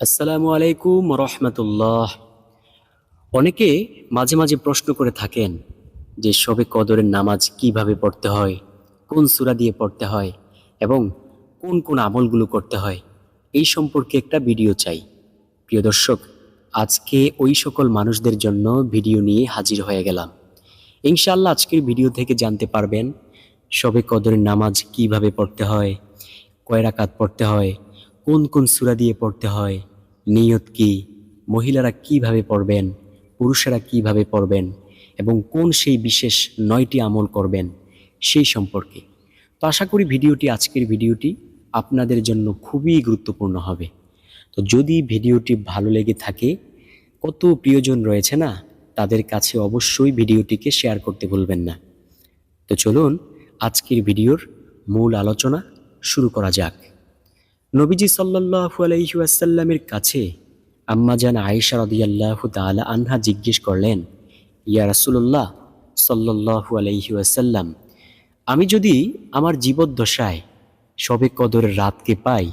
আসসালামু আলাইকুম রহমতুল্লাহ। অনেকে মাঝে মাঝে প্রশ্ন করে থাকেন যে সবে কদরের নামাজ কীভাবে পড়তে হয়, কোন সূরা দিয়ে পড়তে হয় এবং কোন কোন আমলগুলো করতে হয়, এই সম্পর্কে একটা ভিডিও চাই। প্রিয় দর্শক, আজকে ওই সকল মানুষদের জন্য ভিডিও নিয়ে হাজির হয়ে গেলাম। ইনশাআল্লাহ আজকের ভিডিও থেকে জানতে পারবেন সবে কদরের নামাজ কীভাবে পড়তে হয়, কয় রাকাত পড়তে হয় কোন কোন সূরা দিয়ে পড়তে হয়? নিয়ত কি? মহিলারা কীভাবে পড়বেন? পুরুষেরা কীভাবে পড়বেন? এবং কোন সেই বিশেষ নয়টি আমল করবেন? সেই সম্পর্কে। তো আশা করি ভিডিওটি, আজকের ভিডিওটি আপনাদের জন্য খুবই গুরুত্বপূর্ণ হবে। তো যদি ভিডিওটি ভালো লেগে থাকে, কত প্রিয়জন রয়েছে না, তাদের কাছে অবশ্যই ভিডিওটিকে শেয়ার করতে ভুলবেন না। তো চলুন, আজকের ভিডিওর মূল আলোচনা শুরু করা যাক। নবীজি সাল্লাল্লাহু আলাইহি ওয়াসাল্লামের কাছে আম্মাজান আয়েশা রাদিয়াল্লাহু তাআলা আনহা জিজ্ঞেস করলেন, ইয়া রাসূলুল্লাহ সাল্লাল্লাহু আলাইহি আমি যদি আমার জীবদ্দশায় সবে কদরের রাতকে পাই,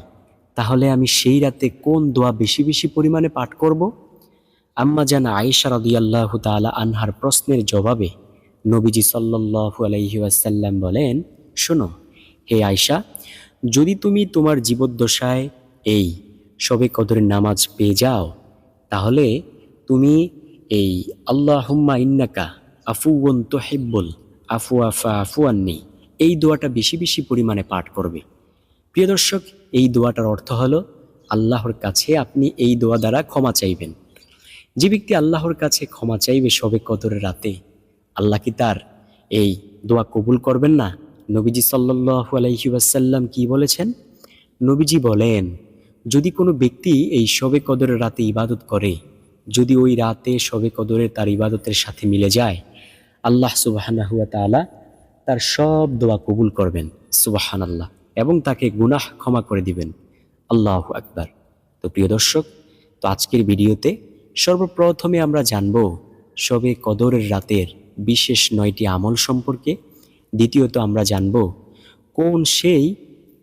তাহলে আমি সেই রাতে কোন দোয়া বেশি বেশি পরিমাণে পাঠ করব? আম্মাজান আয়েশা রাদিয়াল্লাহু তাআলা আনহার প্রশ্নের জবাবে নবীজি সাল্লাল্লাহু আলাইহি ওয়াসাল্লাম বলেন, শোনো, হে আয়েশা যদি তুমি তোমার জীবদ্দশায় এই শবে কদরের নামাজ পেয়ে যাও, তাহলে তুমি এই আল্লাহুম্মা ইন্নাকা আফুওন তোহেব্বুল আফু আফা আফুয়ান্নি এই দোয়াটা বেশি বেশি পরিমাণে পাঠ করবে। প্রিয় দর্শক, এই দোয়াটার অর্থ হলো, আল্লাহর কাছে আপনি এই দোয়া দ্বারা ক্ষমা চাইবেন। যে ব্যক্তি আল্লাহর কাছে ক্ষমা চাইবে শবে কদরের রাতে, আল্লাহ কি তার এই দোয়া কবুল করবেন না? নবীজি সাল্লাল্লাহু আলাইহি ওয়াসাল্লাম কি বলেছেন? নবীজি বলেন, যদি কোনো ব্যক্তি এই শবে কদরের রাতে ইবাদত করে, যদি ওই রাতে শবে কদরে তার ইবাদতের সাথে মিলে যায়, আল্লাহ সুবাহানা হুয়া তাআলা তার সব দোয়া কবুল করবেন। সুবাহান আল্লাহ এবং তাকে গুনাহ ক্ষমা করে দিবেন। আল্লাহ আকবার। তো প্রিয় দর্শক, তো আজকের ভিডিওতে সর্বপ্রথমে আমরা জানব, শবে কদরের রাতের বিশেষ নয়টি আমল সম্পর্কে দ্বিতীয়ত আমরা জানব কোন সেই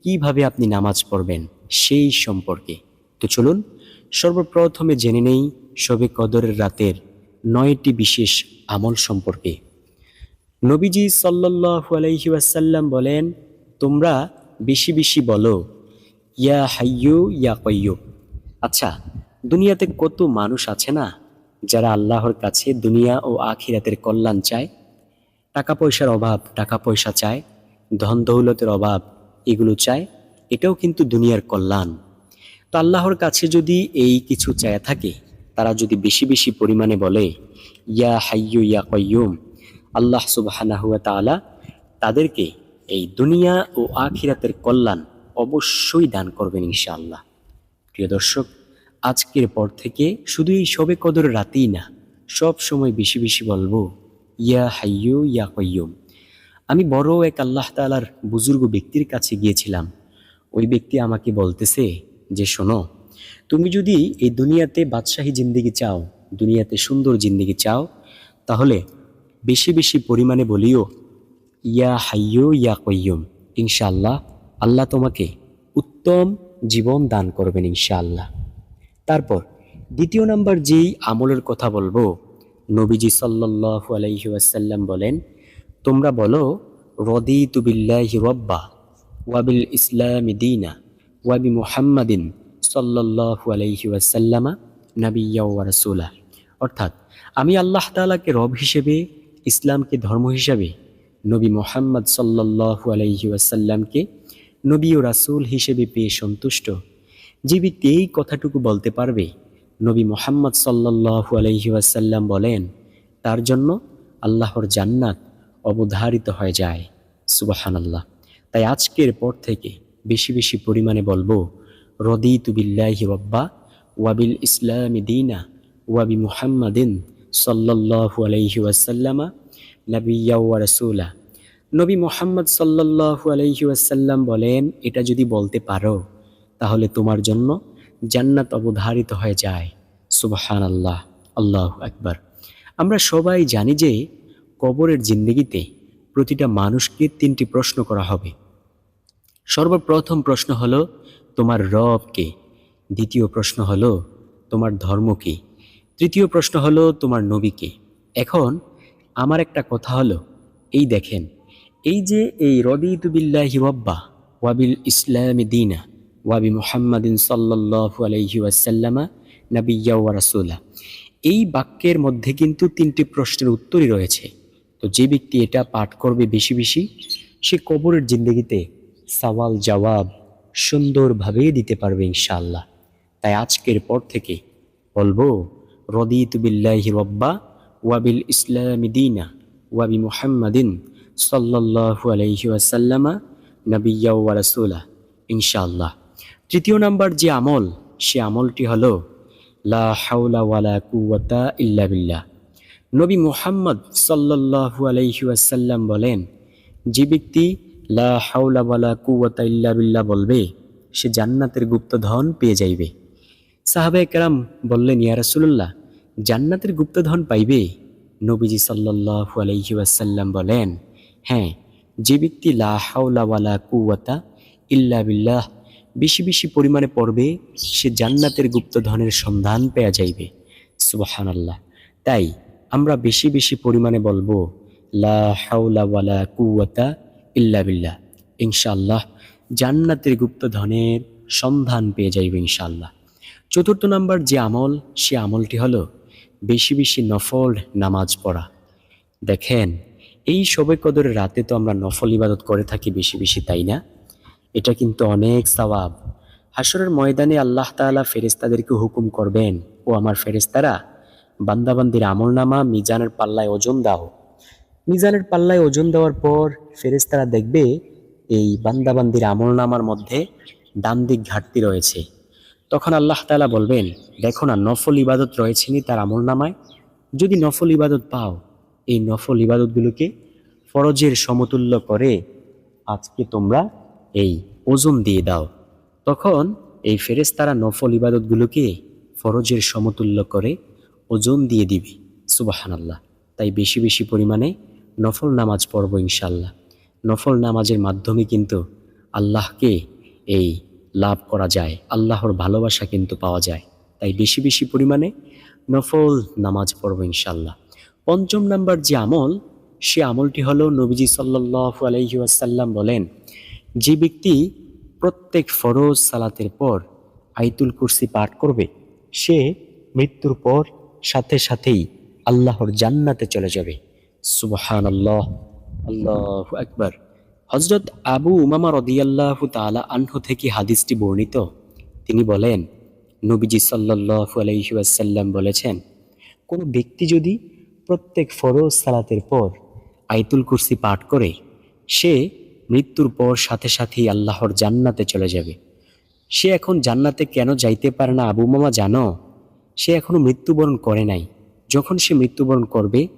কীভাবে আপনি নামাজ পড়বেন, সেই সম্পর্কে। তো চলুন, সর্বপ্রথমে জেনে নেই শবে কদরের রাতের নয়টি বিশেষ আমল সম্পর্কে। নবীজি আলাইহি ওয়াসাল্লাম বলেন, তোমরা বেশি বেশি বলো, ইয়া হাইয়ু ইয়া কয়্যু আচ্ছা দুনিয়াতে কত মানুষ আছে না, যারা আল্লাহর কাছে দুনিয়া ও আখিরাতের কল্যাণ চায়? টাকা পয়সার অভাব টাকা পয়সা চায় ধন দৌলতের অভাব, এগুলো চায়, এটাও কিন্তু দুনিয়ার কল্যাণ। তো আল্লাহর কাছে যদি এই কিছু চায় থাকে, তারা যদি বেশি বেশি পরিমাণে বলে, ইয়া হাইয়ু ইয়া কয়্যুম আল্লাহ সুবাহানাহুয়া তাআলা তাদেরকে এই দুনিয়া ও আখিরাতের কল্যাণ অবশ্যই দান করবেন ইনশাআল্লাহ। প্রিয় দর্শক, আজকের পর থেকে শুধু এই শবে কদর রাতেই না, সব সময় বেশি বেশি বলব ইয়া হাইয়ু ইয়া কয়্যুম আমি বড় এক আল্লাহ তালার বুজুর্গ ব্যক্তির কাছে গিয়েছিলাম। ওই ব্যক্তি আমাকে বলতেছে যে, শোনো, তুমি যদি এই দুনিয়াতে বাদশাহী জিন্দিগি চাও, দুনিয়াতে সুন্দর জিন্দিগি চাও, তাহলে বেশি বেশি পরিমাণে বলিও, ইয়া হাইয়ু ইয়া কয়্যুম ইনশাআল্লাহ আল্লাহ তোমাকে উত্তম জীবন দান করবেন ইনশাআল্লাহ। তারপর দ্বিতীয় নাম্বার যেই আমলের কথা বলব নবীজি সাল্লাল্লাহু আলাইহি বলেন, তোমরা বলো, রদিতু বিল্লাহি রব্বা ওয়াবিল ইসলামি দীনা ওয়াবি মুহাম্মাদিন সাল্লাল্লাহু আলাইহি ওয়াসাল্লামা নাবিয়্যা ওয়া রাসূলা। অর্থাৎ, আমি আল্লাহ তাআলাকে রব হিসেবে, ইসলামকে ধর্ম হিসাবে, নবী মোহাম্মদ আলাইহি ওয়াসাল্লামকে নবী ও রাসূল হিসেবে পেয়ে সন্তুষ্ট। যে ব্যক্তি এই কথাটুকু বলতে পারবে নবী মোহাম্মদ সাল্লাল্লাহু আলাইহি ওয়াসাল্লাম বলেন, তার জন্য আল্লাহর জান্নাত অবধারিত হয়ে যায়। সুবাহান আল্লাহ তাই আজকের পর থেকে বেশি বেশি পরিমাণে বলব, রদিতু বিল্লাহি রব্বা ওয়াবিল ইসলামি দিনা ওয়াবি মুহাম্মাদিন সাল্লাল্লাহু আলাইহি ওয়াসাল্লামা নাবিয়্যা ওয়া নবী মোহাম্মদ আলাইহি ওয়াসাল্লাম বলেন, এটা যদি বলতে পারো, তাহলে তোমার জন্য জান্নাত অবধারিত হয়ে যায়। সুবহান আল্লাহ আল্লাহ আকবার। আমরা সবাই জানি যে কবরের জিন্দগিতে প্রতিটা মানুষকে তিনটি প্রশ্ন করা হবে। সর্বপ্রথম প্রশ্ন হলো, তোমার রবকে দ্বিতীয় প্রশ্ন হলো, তোমার ধর্ম কি? তৃতীয় প্রশ্ন হলো, তোমার নবী কে? এখন আমার একটা কথা হলো, এই দেখেন, এই যে এই রদিতু বিল্লাহি রব্বা ওয়াবিল ইসলামি দিনা ওয়াবি মুহাম্মাদিন সাল্লাল্লাহু আলাইহি ওয়াসাল্লামা নাবিয়্যা ওয়া রাসূলা। এই বাক্যের মধ্যে কিন্তু তিনটি প্রশ্নের উত্তরই রয়েছে। তো যে ব্যক্তি এটা পাঠ করবে বেশি বেশি, সে কবরের জিন্দগিতে সওয়াল জবাব সুন্দরভাবে দিতে পারবে ইনশাআল্লাহ। তাই আজকের পর থেকে বলব, রদিতু বিল্লাহি রব্বা ওয়াবিল ইসলামি দিনা ওয়াবি মুহাম্মাদিন সাল্লাল্লাহু আলাইহি ওয়াসাল্লামা নবিয়্যা ওয়া রাসূলা। ইনশাআল্লাহ। তৃতীয় নাম্বার যে আমল, সে আমলটি হলো, লা হাওলা ওয়ালা কুওয়াতা ইল্লা বিল্লাহ। নবী মুহাম্মদ সাল্লাল্লাহু আলাইহি ওয়াসাল্লাম বলেন, যে ব্যক্তি লা হাওলা ওয়ালা কুওয়াতা ইল্লা বিল্লাহ বলবে, সে জান্নাতের গুপ্তধন পেয়ে যাইবে। সাহাবায়ে কেরাম বললেন, ইয়া রাসূলুল্লাহ, জান্নাতের গুপ্তধন পাইবে? নবীজি সাল্লাল্লাহু আলাইহি ওয়াসাল্লাম বলেন হ্যাঁ যে ব্যক্তি লা হাওলা ওয়ালা কুওয়াতা ইল্লা বিল্লাহ বেশি বেশি পরিমাণে পড়বে, সে জান্নাতের গুপ্তধনের সন্ধান পেয়ে যাইবে। সুবাহান আল্লাহ তাই আমরা বেশি বেশি পরিমাণে বলব, লা কুওয়াতা ইল্লা বিল্লাহ। ইনশাআল্লাহ জান্নাতের গুপ্তধনের সন্ধান পেয়ে যাইবে ইনশাআল্লাহ। চতুর্থ নাম্বার যে আমল, সে আমলটি হলো বেশি বেশি নফল নামাজ পড়া। দেখেন, এই শবে কদরের রাতে তো আমরা নফল ইবাদত করে থাকি বেশি বেশি, তাই না? এটা কিন্তু অনেক সওয়াব। হাসরের ময়দানে আল্লাহ তাআলা ফেরেশতাদেরকে হুকুম করবেন, ও আমার ফেরেশতারা, বান্দাবান্দির আমল নামা মিজানের পাল্লায় ওজন দাও। মিজানের পাল্লায় ওজন দেওয়ার পর ফেরেশতারা দেখবে এই বান্দাবান্দির আমল নামার মধ্যে ডান দিক ঘাটতি রয়েছে। তখন আল্লাহ তাআলা বলবেন, দেখো না, নফল ইবাদত রয়েছেনি তার আমল নামায় যদি নফল ইবাদত পাও, এই নফল ইবাদতগুলোকে ফরজের সমতুল্য করে আজকে তোমরা এই, ওজন দিয়ে দাও। তখন এই ফেরেশতারা নফল ইবাদতগুলোকে ফরজের সমতুল্য করে ওজন দিয়ে দিবে। সুবাহানাল্লাহ। তাই বেশি বেশি পরিমাণে নফল নামাজ পড়ব ইনশাল্লাহ নফল নামাজের মাধ্যমে কিন্তু আল্লাহকে এই লাভ করা যায়, আল্লাহর ভালোবাসা কিন্তু পাওয়া যায়। তাই বেশি বেশি পরিমাণে নফল নামাজ পড়ব ইনশাল্লাহ পঞ্চম নাম্বার যে আমল, সে আমলটি হলো নবীজি সাল্লাল্লাহু আলাইহি ওয়াসাল্লাম বলেন যে ব্যক্তি প্রত্যেক ফরজ সালাতের পর আইতুল কুরসি পাঠ করবে, সে মৃত্যুর পর সাথে সাথেই আল্লাহর জান্নাতে চলে যাবে। সুবহান আল্লাহ আল্লাহ একবার হজরত আবু উমামা রদিয়াল্লাহু তাআলা আনহু থেকে হাদিসটি বর্ণিত। তিনি বলেন, নবীজি সাল্লাল্লাহু আলাইহি ওয়াসাল্লাম বলেছেন, কোনো ব্যক্তি যদি প্রত্যেক ফরজ সালাতের পর আইতুল কুরসি পাঠ করে, সে মৃত্যুর পর সাথে সাথেই আল্লাহর জান্নাতে চলে যাবে। সে এখন জান্নাতে কেন যাইতে পারে না আবু মামা জানো? সে এখনও মৃত্যুবরণ করে নাই। যখন সে মৃত্যুবরণ করবে,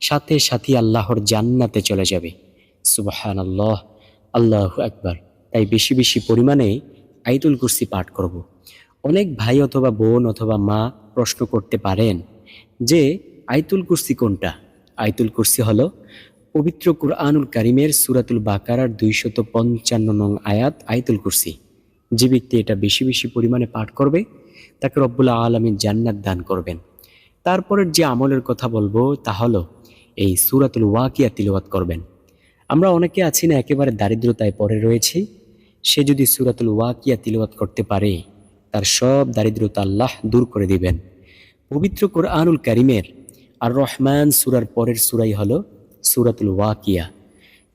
সাথে সাথে আল্লাহর জান্নাতে চলে যাবে। সুবাহান আল্লাহ আল্লাহ একবার তাই বেশি বেশি পরিমাণে আইতুল কুরসি পাঠ করব। অনেক ভাই অথবা বোন অথবা মা প্রশ্ন করতে পারেন যে আইতুল কুরসি কোনটা? আইতুল কুরসি হলো পবিত্র কুরআনুল কারিমের সুরাতুল বাকারার দুইশত পঞ্চান্ন নং আয়াত আইতুল কুরসি। যে ব্যক্তি এটা বেশি বেশি পরিমাণে পাঠ করবে, তাকে রব্বুল্লা আলমীর জান্নাত দান করবেন। তারপরের যে আমলের কথা বলব, তা হলো এই সুরাতুল ওয়াকিয়া তিলওয়াত করবেন। আমরা অনেকে আছি না, একেবারে দারিদ্রতায় পড়ে রয়েছি। সে যদি সুরাতুল ওয়াকিয়া তিলওয়াত করতে পারে, তার সব দারিদ্রতা আল্লাহ দূর করে দিবেন। পবিত্র কোরআনুল কারিমের আর রহমান সুরার পরের সুরাই হলো সুরাতুল ওয়াকিয়া।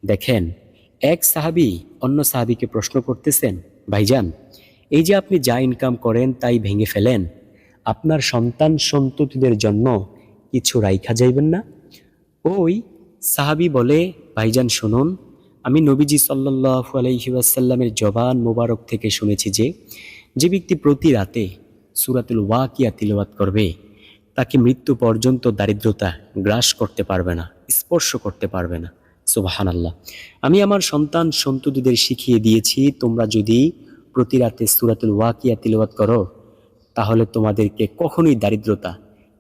দেখেন, এক সাহাবি অন্য সাহাবিকে প্রশ্ন করতেছেন, ভাইজান, এই যে আপনি যা ইনকাম করেন তাই ভেঙে ফেলেন, আপনার সন্তান সন্ততিদের জন্য কিছু রাইখা যাইবেন না? ওই সাহাবি বলে, ভাইজান, শুনুন, আমি নবীজি সাল্লাহ আলহিউসাল্লামের জবান মোবারক থেকে শুনেছি যে যে ব্যক্তি প্রতি রাতে সুরাতুল ওয়াকিয়া তিলওয়াত করবে, তাকে মৃত্যু পর্যন্ত দারিদ্রতা গ্রাস করতে পারবে না। স্পর্শ করতে পারবে না। সুবাহান আল্লাহ আমি আমার সন্তান সন্ততিদের শিখিয়ে দিয়েছি, তোমরা যদি প্রতি রাতে সুরাতুল ওয়াকিয়া তিলওয়াত করো, তাহলে তোমাদেরকে কখনোই দারিদ্রতা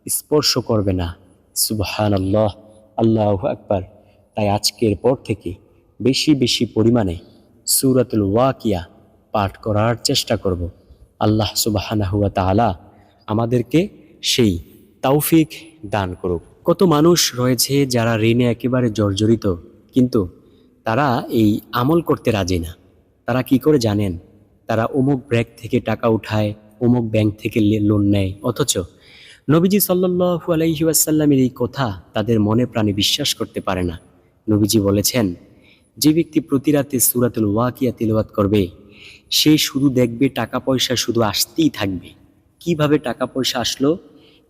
স্পর্শ করবে না। সুবাহান আল্লাহ আল্লাহ আকবার। তাই আজকের পর থেকে বেশি বেশি পরিমাণে সুরাতুল ওয়াকিয়া পাঠ করার চেষ্টা করব। আল্লাহ সুবাহানাহুয়া তাআলা আমাদেরকে সেই তৌফিক দান করুক। কত মানুষ রয়েছে যারা ঋণে একেবারে জর্জরিত, কিন্তু তারা এই আমল করতে রাজি না। তারা কি করে জানেন? তারা অমুক ব্যাংক থেকে টাকা উঠায়, অমুক ব্যাংক থেকে লোন নেয়। অথচ নবীজি সাল্লু আলাইহি ওয়াসাল্লামের এই কথা তাদের মনে প্রাণে বিশ্বাস করতে পারে না। নবীজি বলেছেন, যে ব্যক্তি প্রতি রাতে সুরাতুল ওয়াকিয়া তিলওয়াত করবে, সে শুধু দেখবে টাকা পয়সা শুধু আসতেই থাকবে। কীভাবে টাকা পয়সা আসলো?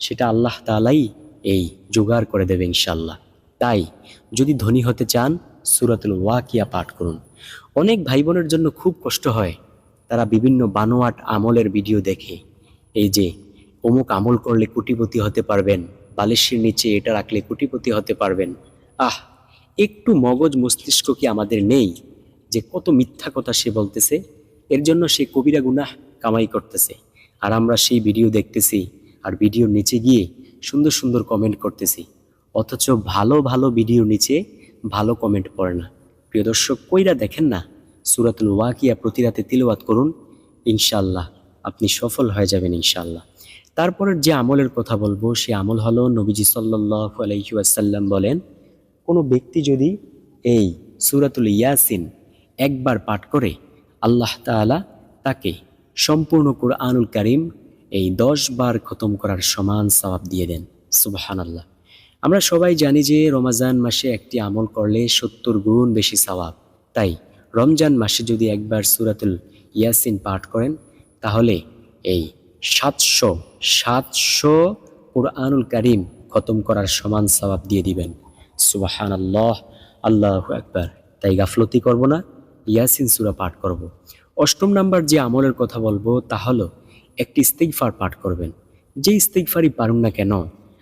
সেটা আল্লাহ তালাই এই জোগাড় করে দেবে ইনশাল্লাহ তাই যদি ধনী হতে চান, সুরাতুল ওয়াকিয়া পাঠ করুন। অনেক ভাই বোনের জন্য খুব কষ্ট হয় তারা বিভিন্ন বানোয়াট আমলের ভিডিও দেখে। এই যে, অমুক আমল করলে কোটিপতি হতে পারবেন, বালিশের নিচে এটা রাখলে কোটিপতি হতে পারবেন। আহ, একটু মগজ মস্তিষ্ক কি আমাদের নেই যে কত মিথ্যা কথা সে বলতেছে? এর জন্য সে কবিরা গুনাহ কামাই করতেছে। আর আমরা সেই ভিডিও দেখতেছি আর ভিডিওর নিচে গিয়ে সুন্দর সুন্দর কমেন্ট করতেছি। অথচ ভালো ভালো ভিডিও নিচে ভালো কমেন্ট পড়ে না। প্রিয় দর্শক, কইরা দেখেন না, সুরাতুল ওয়াকিয়া প্রতি রাতে তিলওয়াত করুন ইনশাল্লাহ আপনি সফল হয়ে যাবেন ইনশাল্লাহ তারপরের যে আমলের কথা বলব, সে আমল হলো নবীজি সাল্লাহ আলাইসাল্লাম বলেন, কোনো ব্যক্তি যদি এই সুরাতুল ইয়াসিন একবার পাঠ করে, আল্লাহ তাআলা তাকে সম্পূর্ণ কোরআনুল কারিম এই দশ বার খতম করার সমান সওয়াব দিয়ে দেন। সুবাহান আল্লাহ আমরা সবাই জানি যে রমাজান মাসে একটি আমল করলে সত্তর গুণ বেশি সওয়াব। তাই রমজান মাসে যদি একবার সুরাতুল ইয়াসিন পাঠ করেন, তাহলে এই সাতশো সাতশো কোরআনুল কারিম খতম করার সমান সওয়াব দিয়ে দিবেন। সুবাহান আল্লাহ আল্লাহ একবার তাই গাফলতি করব না, ইয়াসিন সুরা পাঠ করব। অষ্টম নাম্বার যে আমলের কথা বলব, তা হলো একটি ইস্তিগফার পাঠ করবেন। যে ইস্তিগফারই পারুন না কেন,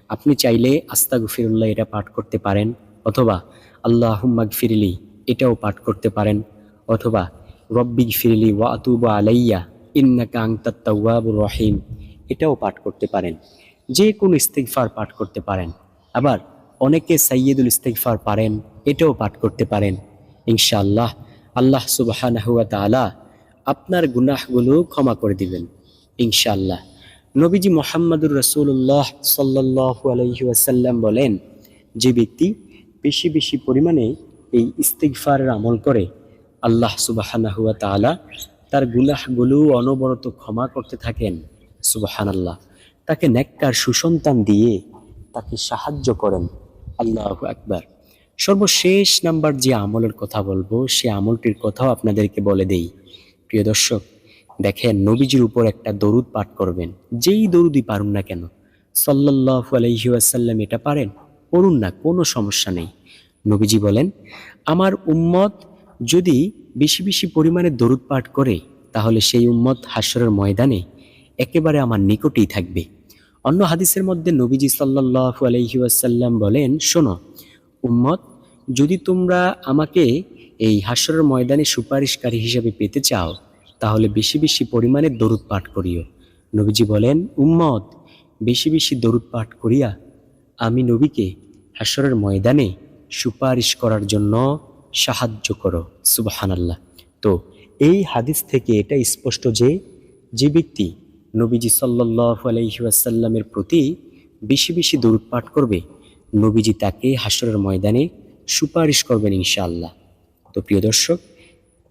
আপনি চাইলে আস্তাগফিরুল্লাহ এটা পাঠ করতে পারেন, অথবা আল্লাহ হুম্মাগ ফিরিলি এটাও পাঠ করতে পারেন, অথবা রব্বিগ ফিরিলি ওয়া আতুবা আলাইয়া ইন্নাকা আংতাত তাওয়াবুর রহিম এটাও পাঠ করতে পারেন। যে কোনো ইস্তিগফার পাঠ করতে পারেন। আবার অনেকে সাইয়দুল ইস্তিগফার পারেন, এটাও পাঠ করতে পারেন। ইনশাআল্লাহ, আল্লাহ ওয়া আপনার গুনাহগুলো ক্ষমা করে দিবেন। ইনশাআল্লাহ। নবীজি মোহাম্মদুর রসুল্লাহ আলাইহি ওয়াসাল্লাম বলেন, যে ব্যক্তি বেশি বেশি পরিমাণে এই ইস্তিগফারের আমল করে, আল্লাহ সুবহানাহু ওয়া তাআলা তার গুলাহগুলো অনবরত ক্ষমা করতে থাকেন, সুবহানাল্লাহ। তাকে নেককার সুসন্তান দিয়ে তাকে সাহায্য করেন, আল্লাহ আকবার। সর্বশেষ নাম্বার যে আমলের কথা বলব, সে আমলটির কথাও আপনাদেরকে বলে দেই। প্রিয় দর্শক দেখেন, নবীজির উপর একটা দরুদ পাঠ করবেন। যেই দরুদই পারুন না কেন সাল্লাহ আলহি আসাল্লাম এটা পারেন? পড়ুন না, কোনো সমস্যা নেই। নবীজি বলেন, আমার উম্মত যদি বেশি বেশি পরিমাণে দরুদ পাঠ করে, তাহলে সেই উম্মত হাসরের ময়দানে একেবারে আমার নিকটেই থাকবে। অন্য হাদিসের মধ্যে নবীজি সাল্লাহ আলহি আসাল্লাম বলেন, শোনো, উম্মত, যদি তোমরা আমাকে এই হাসরের ময়দানে সুপারিশকারী হিসেবে পেতে চাও তাহলে বেশি বেশি পরিমাণে দরুদ পাঠ করিও। নবীজি বলেন, উম্মত, বেশি বেশি দরুদ পাঠ করিয়া আমি নবীকে হাসরের ময়দানে সুপারিশ করার জন্য সাহায্য করো। সুবাহানাল্লাহ। তো এই হাদিস থেকে এটা স্পষ্ট যে যে ব্যক্তি নবীজি সাল্লাহ আলহিউসাল্লামের প্রতি বেশি বেশি দরুদ পাঠ করবে, নবীজি তাকে হাসরের ময়দানে সুপারিশ করবেন ইনশাআল্লাহ। তো প্রিয় দর্শক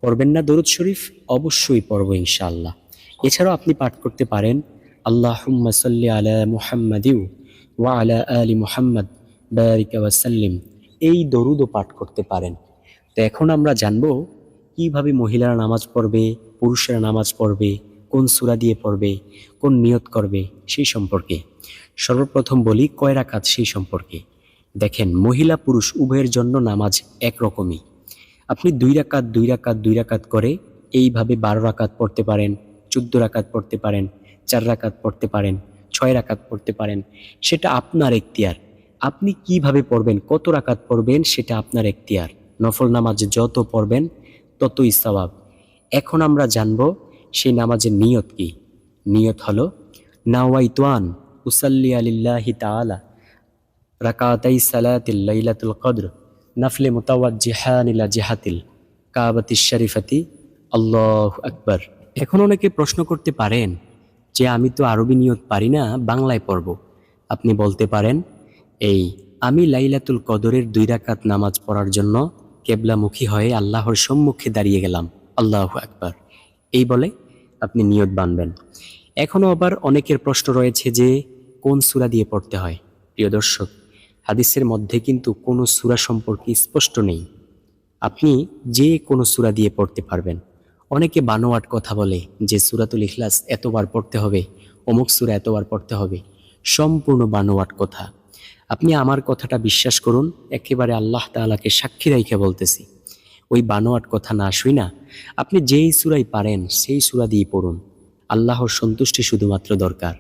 পড়বেন না দরুদ শরীফ, অবশ্যই পড়ব ইনশাআল্লাহ। এছাড়াও আপনি পাঠ করতে পারেন আল্লাহ সাল্লি আলা মুহাম্মাদিউ ওয়া আলা আলি মুহাম্মদ, বারিকা ওয়াসাল্লিম এই দরুদও পাঠ করতে পারেন। তো এখন আমরা জানব কীভাবে মহিলারা নামাজ পড়বে, পুরুষেরা নামাজ পড়বে, কোন সূরা দিয়ে পড়বে, কোন নিয়ত করবে, সেই সম্পর্কে। সর্বপ্রথম বলি কয় রাকাত সেই সম্পর্কে। দেখেন, মহিলা পুরুষ উভয়ের জন্য নামাজ একরকমই। আপনি দুই রাকাত দুই রাকাত দুই রাকাত করে এইভাবে বারো রাকাত পড়তে পারেন, চোদ্দ রাকাত পড়তে পারেন, চার রাকাত পড়তে পারেন, ছয় রাকাত পড়তে পারেন, সেটা আপনার এখতিয়ার। আপনি কীভাবে পড়বেন, কত রাকাত পড়বেন, সেটা আপনার এখতিয়ার। নফল নামাজে যত পড়বেন, ততই সওয়াব। এখন আমরা জানব সেই নামাজের নিয়ত কি। নিয়ত হলো, নাওয়াইতোয়ান উসাল্লি আলিল্লাহি তাআলা, রাকাতাই সালাতিল লাইলাতুল কদর। নফলে মুতাওয়াজ্জিহান ইলা জিহাতিল কাবাতি শরীফাতি। আল্লাহ আকবর। এখন অনেকে প্রশ্ন করতে পারেন যে আমি তো আরবি নিয়ত পারি না, বাংলায় পড়ব। আপনি বলতে পারেন, এই, আমি লাইলাতুল কদরের দুই রাকাত নামাজ পড়ার জন্য কেবলামুখী হয়ে আল্লাহর সম্মুখে দাঁড়িয়ে গেলাম। আল্লাহ আকবার। এই বলে আপনি নিয়ত বানবেন। এখনও আবার অনেকের প্রশ্ন রয়েছে যে কোন সূরা দিয়ে পড়তে হয়? প্রিয় দর্শক হাদিসের মধ্যে কিন্তু কোনো সূরা সম্পর্কে স্পষ্ট নেই। আপনি যে কোনো সূরা দিয়ে পড়তে পারবেন। অনেকে বানোয়াট কথা বলে যে সূরাতুল ইখলাস এতবার পড়তে হবে, অমুক সূরা এতবার পড়তে হবে। সম্পূর্ণ বানোয়াট কথা। আপনি আমার কথাটা বিশ্বাস করুন, একেবারে আল্লাহ তাআলাকে সাক্ষী রেখে বলতেছি। ওই বানোয়াট কথা না শুই না, আপনি যেই সূরাই পারেন, সেই সূরা দিয়ে পড়ুন। আল্লাহর সন্তুষ্টি শুধুমাত্র দরকার।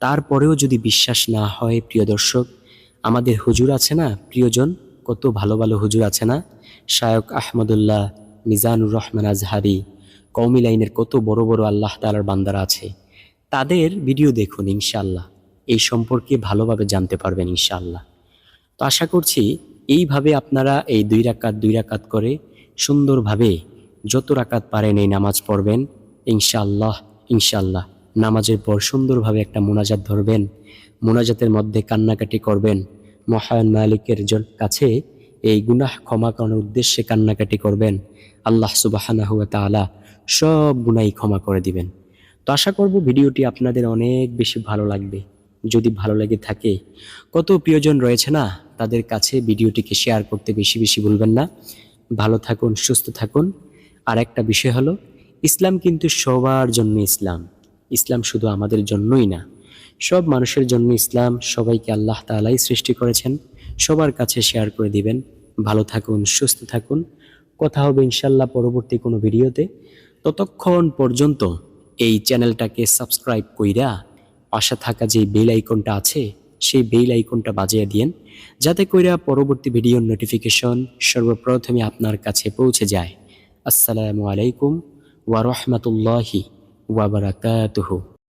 তারপরেও যদি বিশ্বাস না হয়, প্রিয় দর্শক আমাদের হুজুর আছে না, প্রিয়জন? কত ভালো ভালো হুজুর আছে না? শায়ক আহমদুল্লাহ মিজানুর রহমান আজহারি কৌমি লাইনের কত বড় বড় আল্লাহ তালার বান্দারা আছে। তাদের ভিডিও দেখুন ইনশাল্লাহ এই সম্পর্কে ভালোভাবে জানতে পারবেন ইনশাল্লাহ তো আশা করছি এইভাবে আপনারা এই দুই রাকাত দুই রাকাত করে সুন্দরভাবে যত রাকাত পারেন এই নামাজ পড়বেন। ইনশাআল্লাহ ইনশাল্লাহ নামাজের পর সুন্দরভাবে একটা মোনাজাত ধরবেন। মোনাজাতের মধ্যে কান্নাকাটি করবেন। মহায়ন মালিকের কাছে এই গুনাহ ক্ষমা করার উদ্দেশ্যে কান্নাকাটি করবেন। আল্লাহ সুবাহানাহু তাআলা সব গুনাই ক্ষমা করে দিবেন। তো আশা করব ভিডিওটি আপনাদের অনেক বেশি ভালো লাগবে। যদি ভালো লেগে থাকে, কত প্রিয়জন রয়েছে না, তাদের কাছে ভিডিওটিকে শেয়ার করতে বেশি বেশি ভুলবেন না। ভালো থাকুন, সুস্থ থাকুন। আর একটা বিষয় হলো, ইসলাম কিন্তু সবার জন্য ইসলাম। ইসলাম শুধু আমাদের জন্যই না সব মানুষের জন্য ইসলাম সবাইকে আল্লাহ তাআলাই সৃষ্টি করেছেন। সবার কাছে শেয়ার করে দিবেন। ভালো থাকুন, সুস্থ থাকুন। কথা হবে ইনশাল্লাহ পরবর্তী কোনো ভিডিওতে। ততক্ষণ পর্যন্ত এই চ্যানেলটাকে সাবস্ক্রাইব কইরা পাশে থাকা যে বেল আইকনটা আছে, সেই বেল আইকনটা বাজিয়ে দিয়েন। যাতে কইরা পরবর্তী ভিডিওর নোটিফিকেশন সর্বপ্রথমে আপনার কাছে পৌঁছে যায়। আসসালামু আলাইকুম ওয়া ওয়া বারাকাতুহু।